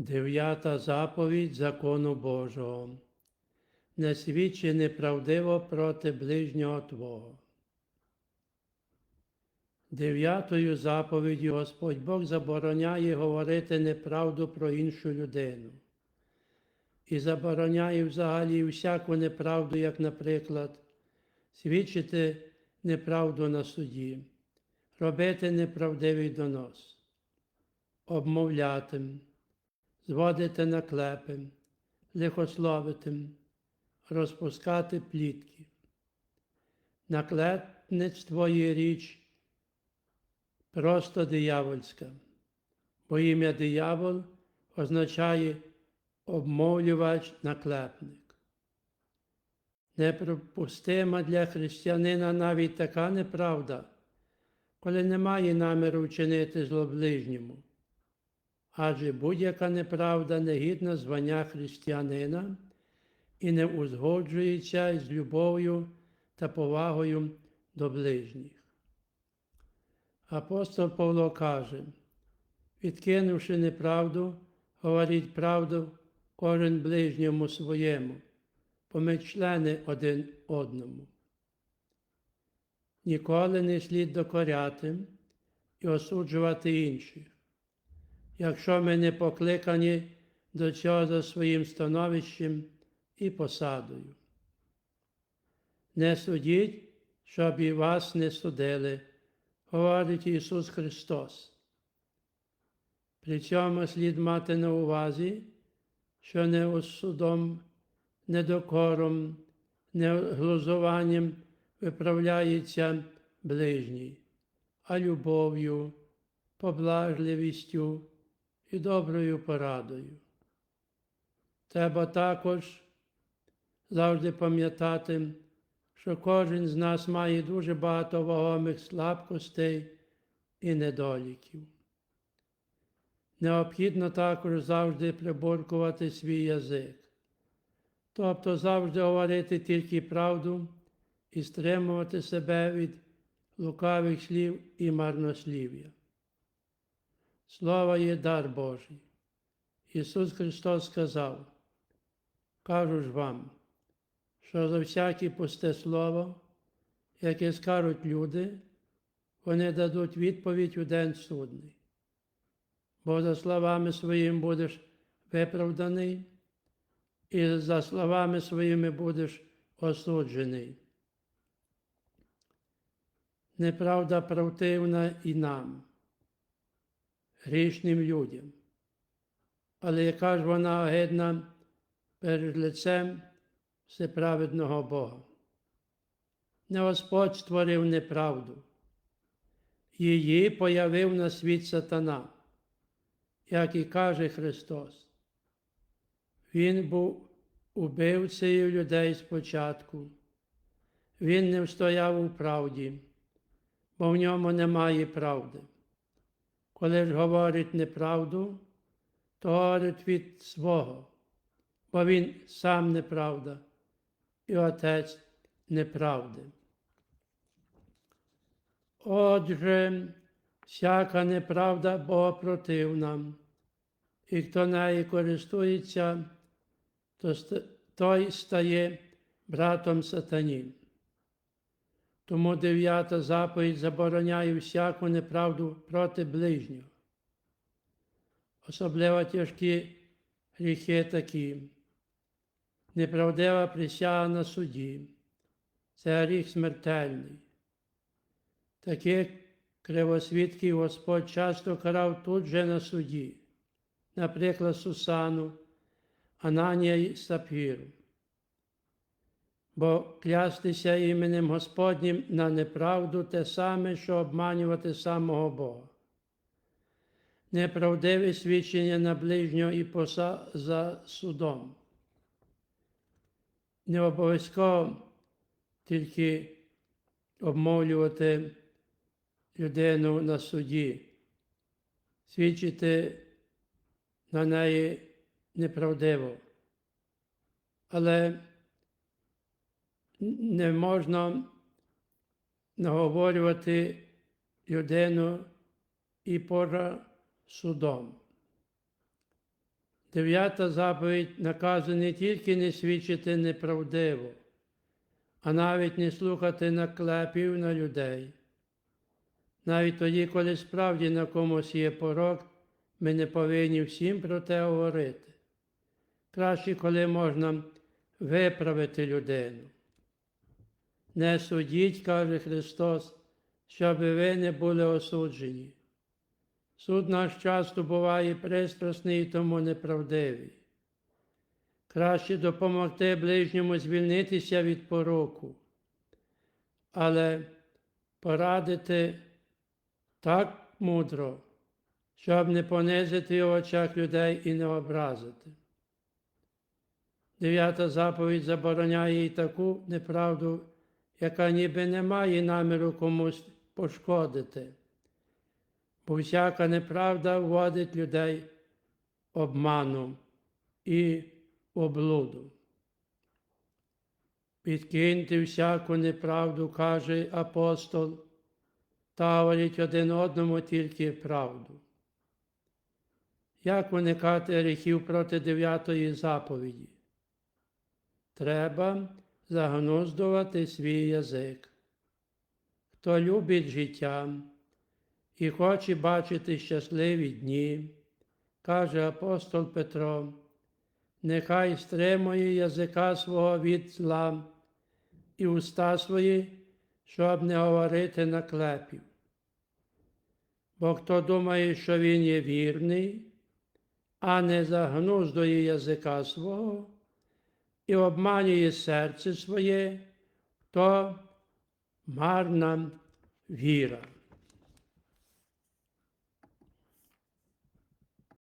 Дев'ята заповідь закону Божого. Не свідчи неправдиво проти ближнього Твого. Дев'ятою заповіддю Господь Бог забороняє говорити неправду про іншу людину. І забороняє взагалі всяку неправду, як, наприклад, свідчити неправду на суді, робити неправдивий донос, обмовляти, зводити наклепи, лихословити, розпускати плітки. Наклепництво є річ просто диявольська, бо ім'я диявол означає обмовлювач наклепник. Неприпустима для християнина навіть така неправда, коли немає наміру вчинити зло ближньому. Адже будь-яка неправда не гідна звання християнина і не узгоджується з любов'ю та повагою до ближніх. Апостол Павло каже, відкинувши неправду, говоріть правду кожен ближньому своєму, бо ми члени один одному. Ніколи не слід докоряти і осуджувати інших, якщо ми не покликані до цього за своїм становищем і посадою. Не судіть, щоб і вас не судили, говорить Ісус Христос. При цьому слід мати на увазі, що не осудом, недокором, не глузуванням виправляється ближній, а любов'ю, поблажливістю і доброю порадою. Треба також завжди пам'ятати, що кожен з нас має дуже багато вагомих слабкостей і недоліків. Необхідно також завжди приборкувати свій язик, тобто завжди говорити тільки правду і стримувати себе від лукавих слів і марнослів'я. Слово є дар Божий. Ісус Христос сказав, кажу ж вам, що за всяке пусте слово, яке скажуть люди, вони дадуть відповідь у день судний. Бо за словами своїм будеш виправданий, і за словами своїми будеш осуджений. Неправда противна і нам, грішним людям. Але яка ж вона огидна перед лицем всеправедного Бога? Не Господь створив неправду, її появив на світ сатана, як і каже Христос. Він був убивцею людей спочатку. Він не встояв у правді, бо в ньому немає правди. Коли ж говорить неправду, то говорить від свого, бо він сам неправда і отець неправди. Отже, всяка неправда Богопротивна, і хто нею користується, то той стає братом сатані. Тому дев'ята заповідь забороняє всяку неправду проти ближнього. Особливо тяжкі гріхи такі. Неправдива присяга на суді. Це гріх смертельний. Таких кривосвідків Господь часто карав тут же на суді, наприклад, Сусану, Ананія і Сапіру. Бо клястися іменем Господнім на неправду те саме, що обманювати самого Бога. Неправдиве свідчення на ближнього і поса за судом. Не обов'язково тільки обмовлювати людину на суді, свідчити на неї неправдиво. Але не можна наговорювати людину і поза судом. Дев'ята заповідь наказує не тільки не свідчити неправдиво, а навіть не слухати наклепів на людей. Навіть тоді, коли справді на комусь є порок, ми не повинні всім про те говорити. Краще, коли можна виправити людину. Не судіть, каже Христос, щоб ви не були осуджені. Суд наш часто буває пристрасний і тому неправдивий. Краще допомогти ближньому звільнитися від пороку, але порадити так мудро, щоб не понизити в очах людей і не образити. Дев'ята заповідь забороняє і таку неправду, яка ніби не має наміру комусь пошкодити, бо всяка неправда вводить людей обманом і облуду. Підкиньте всяку неправду, каже апостол, та один одному тільки правду. Як уникати гріхів проти дев'ятої заповіді? Треба загнуздувати свій язик. Хто любить життя і хоче бачити щасливі дні, каже апостол Петро, нехай стримує язика свого від зла і уста свої, щоб не говорити наклепів. Бо хто думає, що він є вірний, а не загнуздує язика свого і обманює серце своє, то марна віра.